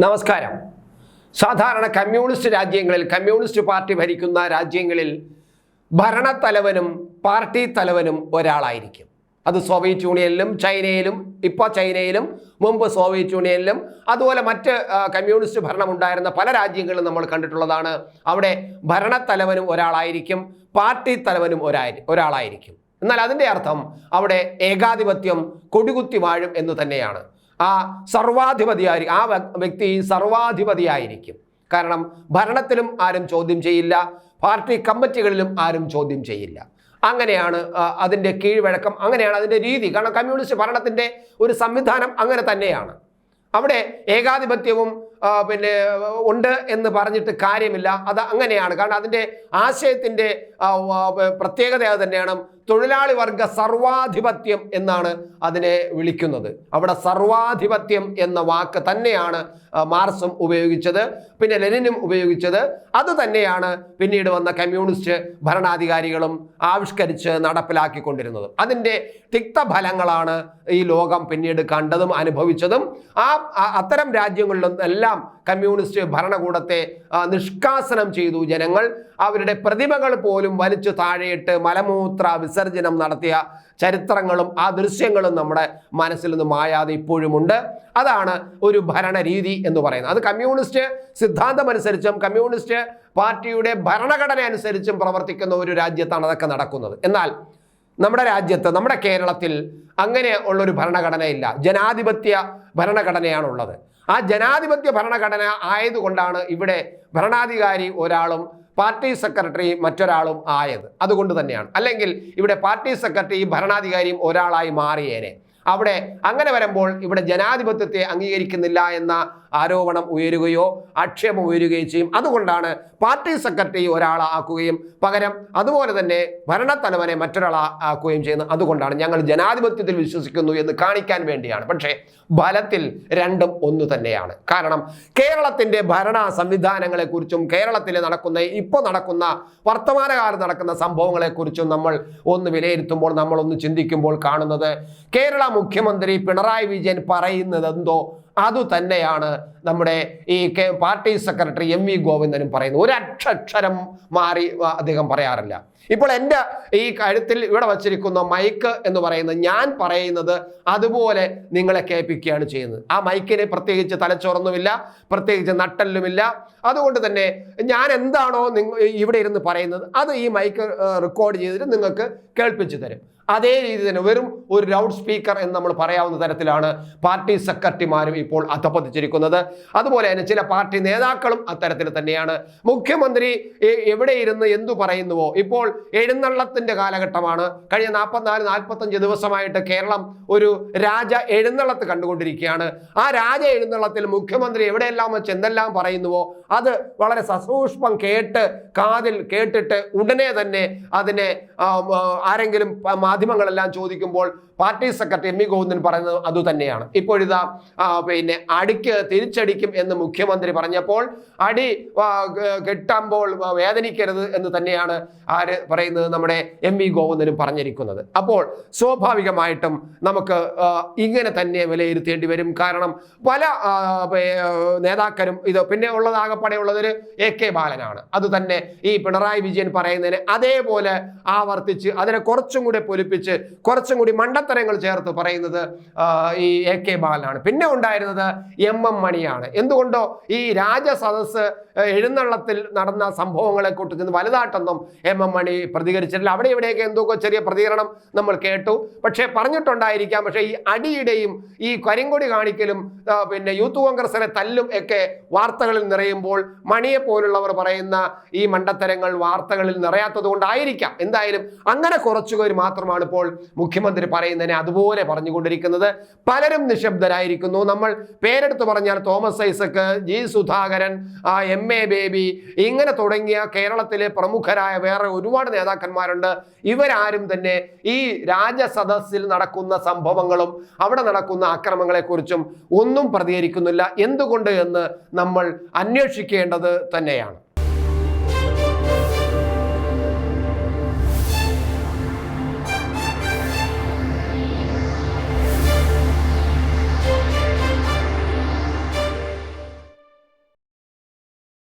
നമസ്കാരം. സാധാരണ കമ്മ്യൂണിസ്റ്റ് രാജ്യങ്ങളിൽ കമ്മ്യൂണിസ്റ്റ് പാർട്ടി ഭരിക്കുന്ന രാജ്യങ്ങളിൽ ഭരണത്തലവനും പാർട്ടി തലവനും ഒരാളായിരിക്കും. അത് സോവിയറ്റ് യൂണിയനിലും ചൈനയിലും ഇപ്പോൾ ചൈനയിലും മുമ്പ് സോവിയറ്റ് യൂണിയനിലും അതുപോലെ മറ്റ് കമ്മ്യൂണിസ്റ്റ് ഭരണമുണ്ടായിരുന്ന പല രാജ്യങ്ങളിലും നമ്മൾ കണ്ടിട്ടുള്ളതാണ്. അവിടെ ഭരണത്തലവനും ഒരാളായിരിക്കും പാർട്ടി തലവനും ഒരായി ഒരാളായിരിക്കും. എന്നാൽ അതിന്റെ അർത്ഥം അവിടെ ഏകാധിപത്യം കൊടികുത്തി വാഴും എന്ന് തന്നെയാണ്. ആ സർവാധിപതിയായി ആ വ്യ- വ്യക്തി സർവാധിപതിയായിരിക്കും. കാരണം ഭരണത്തിലും ആരും ചോദ്യം ചെയ്യില്ല പാർട്ടി കമ്മിറ്റികളിലും ആരും ചോദ്യം ചെയ്യില്ല. അങ്ങനെയാണ് അതിന്റെ കീഴ്വഴക്കം അങ്ങനെയാണ് അതിന്റെ രീതി. കാരണം കമ്മ്യൂണിസ്റ്റ് ഭരണത്തിന്റെ ഒരു സംവിധാനം അങ്ങനെ തന്നെയാണ്. അവിടെ ഏകാധിപത്യവും പിന്നെ ഉണ്ട് എന്ന് പറഞ്ഞിട്ട് കാര്യമില്ല. അത് അങ്ങനെയാണ്. കാരണം അതിന്റെ ആശയത്തിന്റെ പ്രത്യേകത അത് തന്നെയാണ്. തൊഴിലാളി വർഗ സർവാധിപത്യം എന്നാണ് അതിനെ വിളിക്കുന്നത്. അവിടെ സർവാധിപത്യം എന്ന വാക്ക് തന്നെയാണ് മാർസും ഉപയോഗിച്ചത് പിന്നെ ലെനിനും ഉപയോഗിച്ചത്. അത് തന്നെയാണ് പിന്നീട് വന്ന കമ്മ്യൂണിസ്റ്റ് ഭരണാധികാരികളും ആവിഷ്കരിച്ച് നടപ്പിലാക്കിക്കൊണ്ടിരുന്നത്. അതിന്റെ തിക്തഫലങ്ങളാണ് ഈ ലോകം പിന്നീട് കണ്ടതും അനുഭവിച്ചതും. ആ അത്തരം രാജ്യങ്ങളിലും എല്ലാം കമ്മ്യൂണിസ്റ്റ് ഭരണകൂടത്തെ നിഷ്കാസനം ചെയ്തു ജനങ്ങൾ. അവരുടെ പ്രതിമകൾ പോലും വലിച്ചു താഴെയിട്ട് മലമൂത്ര വിസർജനം നടത്തിയ ചരിത്രങ്ങളും ആ ദൃശ്യങ്ങളും നമ്മുടെ മനസ്സിൽ നിന്ന് മായാതെ ഇപ്പോഴുമുണ്ട്. അതാണ് ഒരു ഭരണരീതി എന്ന് പറയുന്നത്. അത് കമ്മ്യൂണിസ്റ്റ് സിദ്ധാന്തമനുസരിച്ചും കമ്മ്യൂണിസ്റ്റ് പാർട്ടിയുടെ ഭരണഘടന അനുസരിച്ചും പ്രവർത്തിക്കുന്ന ഒരു രാജ്യത്താണ് അതൊക്കെ നടക്കുന്നത്. എന്നാൽ നമ്മുടെ രാജ്യത്ത് നമ്മുടെ കേരളത്തിൽ അങ്ങനെ ഉള്ളൊരു ഭരണഘടനയില്ല. ജനാധിപത്യ ഭരണഘടനയാണുള്ളത്. ആ ജനാധിപത്യ ഭരണഘടന ആയതുകൊണ്ടാണ് ഇവിടെ ഭരണാധികാരി ഒരാളും പാർട്ടി സെക്രട്ടറി മറ്റൊരാളും ആയത്. അതുകൊണ്ട് തന്നെയാണ്. അല്ലെങ്കിൽ ഇവിടെ പാർട്ടി സെക്രട്ടറി ഭരണാധികാരിയും ഒരാളായി മാറിയേനെ. അവിടെ അങ്ങനെ വരുമ്പോൾ ഇവിടെ ജനാധിപത്യത്തെ അംഗീകരിക്കുന്നില്ല എന്ന ആരോപണം ഉയരുകയോ ആക്ഷേപം ഉയരുകയും ചെയ്യും. അതുകൊണ്ടാണ് പാർട്ടി സെക്രട്ടറി ഒരാളെ ആക്കുകയും പകരം അതുപോലെ തന്നെ ഭരണത്തലവനെ മറ്റൊരാളെ ആക്കുകയും ചെയ്യുന്നത് അതുകൊണ്ടാണ് ഞങ്ങൾ ജനാധിപത്യത്തിൽ വിശ്വസിക്കുന്നു എന്ന് കാണിക്കാൻ വേണ്ടിയാണ്. പക്ഷേ ഫലത്തിൽ രണ്ടും ഒന്ന് തന്നെയാണ്. കാരണം കേരളത്തിന്റെ ഭരണ സംവിധാനങ്ങളെക്കുറിച്ചും കേരളത്തിൽ നടക്കുന്ന ഇപ്പോൾ നടക്കുന്ന വർത്തമാനകാലം നടക്കുന്ന സംഭവങ്ങളെക്കുറിച്ചും നമ്മൾ ഒന്ന് വിലയിരുത്തുമ്പോൾ നമ്മൾ ഒന്ന് ചിന്തിക്കുമ്പോൾ കാണുന്നത് കേരള മുഖ്യമന്ത്രി പിണറായി വിജയൻ പറയുന്നത് എന്തോ അതു തന്നെയാണ് നമ്മുടെ ഈ കെ പാർട്ടി സെക്രട്ടറി എം വി ഗോവിന്ദനും പറയുന്നത്. ഒരക്ഷരം മാറി അദ്ദേഹം പറയാറില്ല. ഇപ്പോൾ എന്റെ ഈ കഴുത്തിൽ ഇവിടെ വച്ചിരിക്കുന്ന മൈക്ക് എന്ന് പറയുന്നത് ഞാൻ പറയുന്നത് അതുപോലെ നിങ്ങളെ കേൾപ്പിക്കുകയാണ് ചെയ്യുന്നത്. ആ മൈക്കിന് പ്രത്യേകിച്ച് തലച്ചോറൊന്നുമില്ല പ്രത്യേകിച്ച് നട്ടല്ലുമില്ല. അതുകൊണ്ട് തന്നെ ഞാൻ എന്താണോ നിങ്ങൾ ഇവിടെ ഇരുന്ന് പറയുന്നത് അത് ഈ മൈക്ക് റെക്കോർഡ് ചെയ്തിട്ട് നിങ്ങൾക്ക് കേൾപ്പിച്ചു തരും. അതേ രീതി തന്നെ വെറും ഒരു ലൗഡ് സ്പീക്കർ എന്ന് നമ്മൾ പറയാവുന്ന തരത്തിലാണ് പാർട്ടി സെക്രട്ടറിമാരും ഇപ്പോൾ അധപ്പതിച്ചിരിക്കുന്നത് അതുപോലെ തന്നെ ചില പാർട്ടി നേതാക്കളും അത്തരത്തിൽ തന്നെയാണ്. മുഖ്യമന്ത്രി എവിടെ ഇരുന്ന് എന്തു പറയുന്നുവോ ഇപ്പോൾ എഴുന്നള്ളത്തിന്റെ കാലഘട്ടമാണ്. കഴിഞ്ഞ നാൽപ്പത്തിനാല് നാൽപ്പത്തഞ്ച് ദിവസമായിട്ട് കേരളം ഒരു രാജ എഴുന്നള്ളത്ത് കണ്ടുകൊണ്ടിരിക്കുകയാണ്. ആ രാജ എഴുന്നള്ളത്തിൽ മുഖ്യമന്ത്രി എവിടെയെല്ലാം വെച്ച് എന്തെല്ലാം പറയുന്നുവോ അത് വളരെ സസൂക്ഷ്മം കേട്ട് കാതിൽ കേട്ടിട്ട് ഉടനെ തന്നെ അതിനെ ആരെങ്കിലും മാധ്യമങ്ങളെല്ലാം ചോദിക്കുമ്പോൾ party secretary M V Govindan പറയുന്നത് അതുതന്നെയാണ് ഇപ്പോഴിതാ പിന്നെ അടിക്ക് തിരിച്ചടിക്കും എന്ന് മുഖ്യമന്ത്രി പറഞ്ഞപ്പോൾ അടി കിട്ടുമ്പോൾ വേദനിക്കരുത് എന്ന് തന്നെയാണ് ആര് പറയുന്നത് നമ്മുടെ എം വി ഗോവിന്ദനും പറഞ്ഞിരിക്കുന്നത്. അപ്പോൾ സ്വാഭാവികമായിട്ടും നമുക്ക് ഇങ്ങനെ തന്നെ വിലയിരുത്തേണ്ടി വരും. കാരണം പല നേതാക്കരും ഇത് പിന്നെ ഉള്ളതാകപ്പാടെ ഉള്ളതൊരു എ കെ ബാലനാണ്. അത് തന്നെ ഈ പിണറായി വിജയൻ പറയുന്നതിന് അതേപോലെ ആവർത്തിച്ച് അതിനെ കുറച്ചും കൂടി പൊലിപ്പിച്ച് കുറച്ചും കൂടി മണ്ടത്തരങ്ങൾ ചേർത്ത് പറയുന്നത് ഈ എ കെ ബാലനാണ്. പിന്നെ ഉണ്ടായിരുന്നത് എം എം മണിയാണ്. എന്തുകൊണ്ടോ ഈ രാജസദസ് എഴുന്നള്ളത്തിൽ നടന്ന സംഭവങ്ങളെ കുറിച്ച് വലുതായിട്ടൊന്നും എം എം മണി പ്രതികരിച്ചിട്ടില്ല. അവിടെ ഇവിടെയൊക്കെ എന്തൊക്കെ ചെറിയ പ്രതികരണം നമ്മൾ കേട്ടു. പക്ഷേ പറഞ്ഞിട്ടുണ്ടായിരിക്കാം പക്ഷേ ഈ അടിയുടെയും ഈ കരിങ്കൊടി കാണിക്കലും പിന്നെ യൂത്ത് കോൺഗ്രസിനെ തല്ലും ഒക്കെ വാർത്തകളിൽ നിറയുമ്പോൾ മണിയെ പോലുള്ളവർ പറയുന്ന ഈ മണ്ടത്തരങ്ങൾ വാർത്തകളിൽ നിറയാത്തത് കൊണ്ടായിരിക്കാം എന്തായാലും അങ്ങനെ കുറച്ചുപേർ മാത്രമാണ് ഇപ്പോൾ മുഖ്യമന്ത്രി പറയുന്നതിനെ അതുപോലെ പറഞ്ഞുകൊണ്ടിരിക്കുന്നത്. പലരും നിശബ്ദരായിരിക്കുന്നു. നമ്മൾ പേരെടുത്ത് പറഞ്ഞാൽ Thomas Isaac G Sudhakaran M A Baby ഇങ്ങനെ തുടങ്ങിയ കേരളത്തിലെ പ്രമുഖരായ വേറെ ഒരുപാട് നേതാക്കന്മാരുണ്ട്. ഇവരാരും തന്നെ ഈ രാജസദസ്സിൽ നടക്കുന്ന സംഭവങ്ങളും അവിടെ നടക്കുന്ന അക്രമങ്ങളെക്കുറിച്ചും ഒന്നും പ്രതികരിക്കുന്നില്ല. എന്തുകൊണ്ട് എന്ന് നമ്മൾ അന്വേഷിക്കേണ്ടത് തന്നെയാണ്.